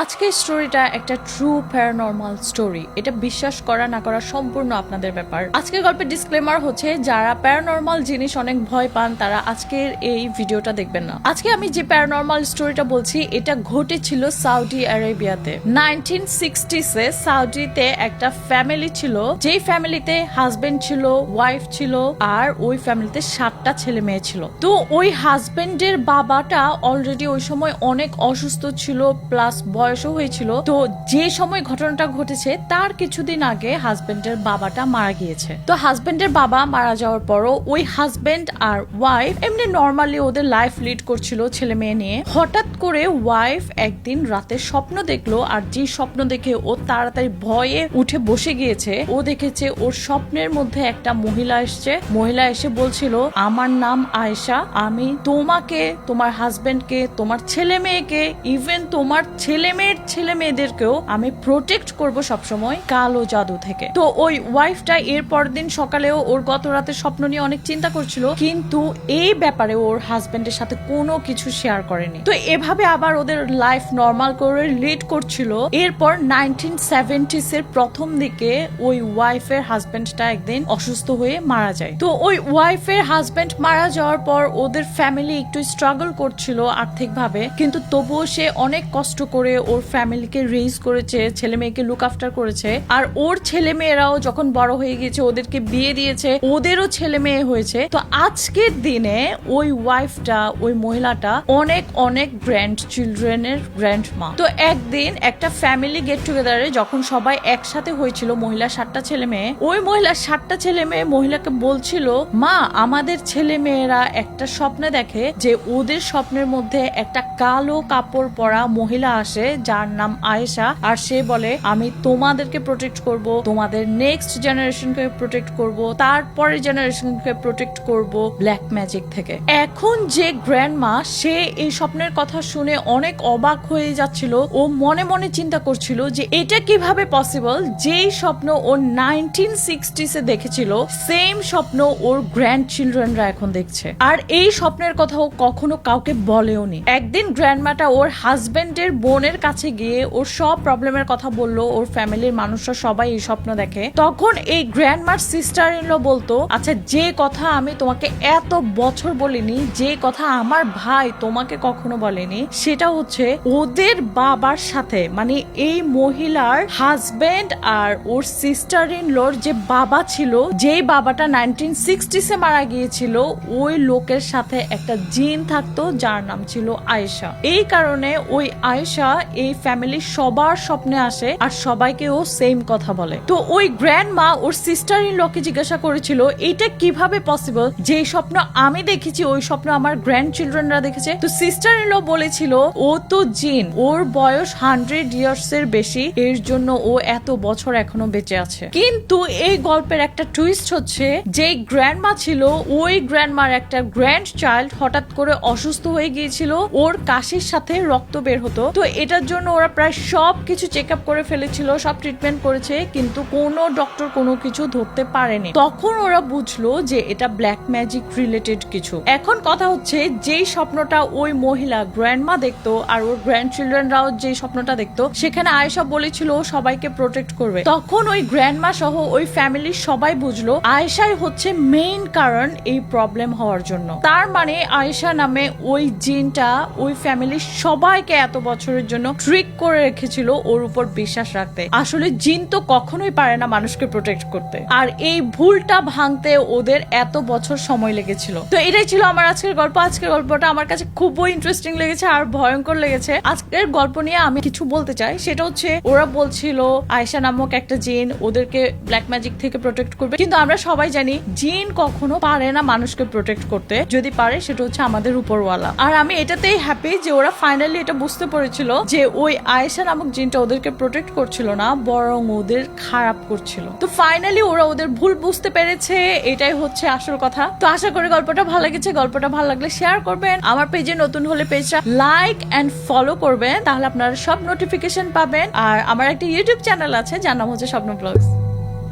আজকের স্টোরিটা একটা ট্রু প্যারানর্মাল স্টোরি এটা বিশ্বাস করা, না করা সম্পূর্ণ আপনাদের ব্যাপার। আজকের গল্পের ডিসক্লেমার হচ্ছে, যারা প্যারানর্মাল জিনিস অনেক ভয় পান, তারা আজকের এই ভিডিওটা দেখবেন না। আজকে আমি যে প্যারানর্মাল স্টোরিটা বলছি, এটা ঘটেছিল সৌদি আরেবিয়াতে নাইনটিন সিক্সটিসে সৌদিতে একটা ফ্যামিলি ছিল। যেই ফ্যামিলিতে হাজবেন্ড ছিল ওয়াইফ ছিল, আর ওই ফ্যামিলিতে সাতটা ছেলে মেয়ে ছিল। তো ওই হাজবেন্ডের বাবাটা অলরেডি ওই সময় অনেক অসুস্থ ছিল প্লাস বয়সও হয়েছিল। তো যে সময় ঘটনাটা ঘটেছে, তার কিছুদিন আগে হাজবেন্ডের বাবাটা মারা গিয়েছে। তো হাজবেন্ডের বাবা মারা যাওয়ার পরও ওই হাজবেন্ড আর ওয়াইফ এমনি নর্মালি ওদের লাইফ লিড করছিল ছেলে মেয়ে নিয়ে। হঠাৎ করে ওয়াইফ একদিন রাতে স্বপ্ন দেখল আর যে স্বপ্ন দেখে ও তাড়াতাড়ি ভয়ে উঠে বসে গিয়েছে, ও দেখেছে ওর স্বপ্নের মধ্যে একটা মহিলা এসছে। মহিলা এসে বলছিল, আমার নাম আয়েশা, আমি তোমাকে, তোমার হাজবেন্ডকে তোমার ছেলে মেয়েকে ইভেন তোমার ছেলে মেয়ের ছেলে মেয়েদেরকেও আমি প্রোটেক্ট করব সবসময় কালো জাদু থেকে। তো ওই ওয়াইফটা এর পরের দিন সকালেও ওর গত রাতে স্বপ্ন নিয়ে অনেক চিন্তা করছিল, কিন্তু এই ব্যাপারে ওর হাজবেন্ডের সাথে কোনো কিছু শেয়ার করেনি। তো এভাবে আবার ওদের লাইফ নর্মাল করে লিড করছিল। এরপর নাইনটিন সেভেন্টিস এর প্রথম দিকে ওই ওয়াইফের হাজবেন্ডটা একদিন অসুস্থ হয়ে মারা যায়। তো ওই ওয়াইফের হাজবেন্ড মারা যাওয়ার পর ওদের ফ্যামিলি একটু স্ট্রাগল করছিল আর্থিকভাবে, কিন্তু তবুও সে অনেক কষ্ট করে ওর ফ্যামিলিকে রেজ করেছে, ছেলে মেয়েকে লুক আফটার করেছে। আর ওর ছেলে মেয়েরাও যখন বড় হয়ে গিয়েছে, ওদেরকে বিয়ে দিয়েছে, ওদেরও ছেলে মেয়ে হয়েছে। তো আজকের দিনে ওই ওয়াইফটা ওই মহিলাটা অনেক অনেক গ্র্যান্ড চিলড্রেনের গ্র্যান্ড মা তো একদিন একটা ফ্যামিলি গেট টুগেদারে যখন সবাই একসাথে হয়েছিল, মহিলা সাতটা ছেলে মেয়ে, ওই মহিলা সাতটা ছেলে মেয়ে মহিলাকে বলছিল, মা, আমাদের ছেলে মেয়েরা একটা স্বপ্নে দেখে যে ওদের স্বপ্নের মধ্যে একটা কালো কাপড় পরা মহিলা আসে যার নাম আয়েশা, আর সে বলে, আমি তোমাদেরকে প্রোটেক্ট করব, তোমাদের নেক্সট জেনারেশনকে প্রোটেক্ট করব, তারপরের জেনারেশনকে প্রোটেক্ট করব ব্ল্যাক ম্যাজিক থেকে। এখন যে গ্র্যান্ড মা সে এই স্বপ্নের কথা শুনে অনেক অবাক হয়ে যাচ্ছিল। ও মনে মনে চিন্তা করছিল যে, এটা কীভাবে পসিবল যেই স্বপ্ন ও নাইনটিন সিক্সটিসে দেখেছিল সেম স্বপ্ন ওর গ্র্যান্ড চিলড্রেনরা এখন দেখছে। আর এই স্বপ্নের কথা ও কখনো কাউকে বলেওনি। একদিন গ্র্যান্ডমাটা ওর হাজবেন্ডের বোনের কাছে গিয়ে ওর সব প্রবলেমের কথা বলল, ওর ফ্যামিলির মানুষরা সবাই এই স্বপ্ন দেখে। তখন এই গ্র্যান্ডমার সিস্টার ইনলো বলতো আচ্ছা যে কথা আমি তোমাকে এত বছর বলিনি, যে কথা আমার ভাই তোমাকে কখনো বলেনি, সেটা হচ্ছে ওদের বাবার সাথে মানে এই মহিলার হাজবেন্ড আর ওর সিস্টার ইন লোর যে বাবা ছিল, যেই বাবাটা নাইনটিন সিক্সটিসে মারা গিয়েছিল, ওই লোকের সাথে একটা জিন থাকতো, যার নাম ছিল আয়েশা। এই কারণে ওই আয়েশা এই ফ্যামিলির সবার স্বপ্নে আসে আর সবাইকে ও সেম কথা বলে। তো ওই গ্র্যান্ড মা ওর সিস্টার ইন লকে জিজ্ঞাসা করেছিল এটা কীভাবে পসিবল যে স্বপ্ন আমি দেখেছি, ওই স্বপ্ন আমার গ্র্যান্ড চিলড্রেনরা দেখেছে। তো সিস্টার ইন ল বলেছিল, ও তো জিন, ওর বয়স হান্ড্রেড ইয়ার্স এর বেশি, এর জন্য ও এত বছর এখনও বেঁচে আছে। কিন্তু এই গল্পের একটা টুইস্ট হচ্ছে যে গ্র্যান্ড মা ছিল, ওই গ্র্যান্ড মার একটা গ্র্যান্ড চাইল্ড হঠাৎ করে অসুস্থ হয়ে গিয়েছিল, ওর কাশির সাথে রক্ত বের হতো। তো এটার জন্য ওরা প্রায় সব কিছু চেক আপ করে ফেলেছিল, সব ট্রিটমেন্ট করেছে, কিন্তু কোনো ডক্টর কোনো কিছু ধরতে পারেনি। তখন ওরা বুঝলো যে এটা ব্ল্যাক ম্যাজিক রিলেটেড কিছু। এখন কথা হচ্ছে যেই স্বপ্নটা ওই মহিলা গ্র্যান্ডমা দেখতো আর ওর গ্র্যান্ড চিলড্রেনরাও যে স্বপ্নটা দেখতো, সেখানে আয়েশা বলেছিল সবাইকে প্রোটেক্ট করবে। তখন ওই গ্র্যান্ডমা সহ ওই ফ্যামিলির সবাই বুঝলো আয়েশাই হচ্ছে মেইন কারণ এই প্রবলেম হওয়ার জন্য। তার মানে আয়েশা নামে ওই জিনটা ওই ফ্যামিলির সবাইকে এত বছরের জন্য ট্রিক করে রেখেছিল ওর উপর বিশ্বাস রাখতে। আসলে জিন তো কখনোই পারে না মানুষকে প্রোটেক্ট করতে। আর এই ভুলটা ভাঙতে ওদের এত বছর সময় লেগেছিল। তো এটাই ছিল আমার আজকের গল্প। আজকের গল্পটা আমার কাছে খুবই ইন্টারেস্টিং লেগেছে আর ভয়ঙ্কর লেগেছে। আজকের গল্প নিয়ে আমি কিছু বলতে চাই। সেটা হচ্ছে, ওরা বলছিল, আয়েশা নামক একটা জিন ওদেরকে ব্ল্যাক ম্যাজিক থেকে প্রোটেক্ট করবে। কিন্তু আমরা সবাই জানি, জিন কখনো পারে না মানুষকে প্রোটেক্ট করতে। যদি পারে, সেটা হচ্ছে আমাদের উপরওয়ালা। আর আমি এটাতেই হ্যাপি যে ওরা ফাইনালি এটা বুঝতে পেরেছিল যে ওই আয়েশা নামক জিনটা ওদেরকে প্রোটেক্ট করছিল না, বরং ওদের খারাপ করছিল। তো ফাইনালি ওরা ওদের ভুল বুঝতে পেরেছে, এটাই হচ্ছে আসল কথা। তো আশা করি গল্পটা ভালো লেগেছে। গল্পটা ভালো লাগলে শেয়ার করবেন। আমার পেজে নতুন হলে পেজটা লাইক অ্যান্ড ফলো করবেন। তাহলে আপনারা সব নোটিফিকেশন পাবেন। আর আমার একটা ইউটিউব চ্যানেল আছে, যার নাম হচ্ছে স্বপ্ন ব্লগস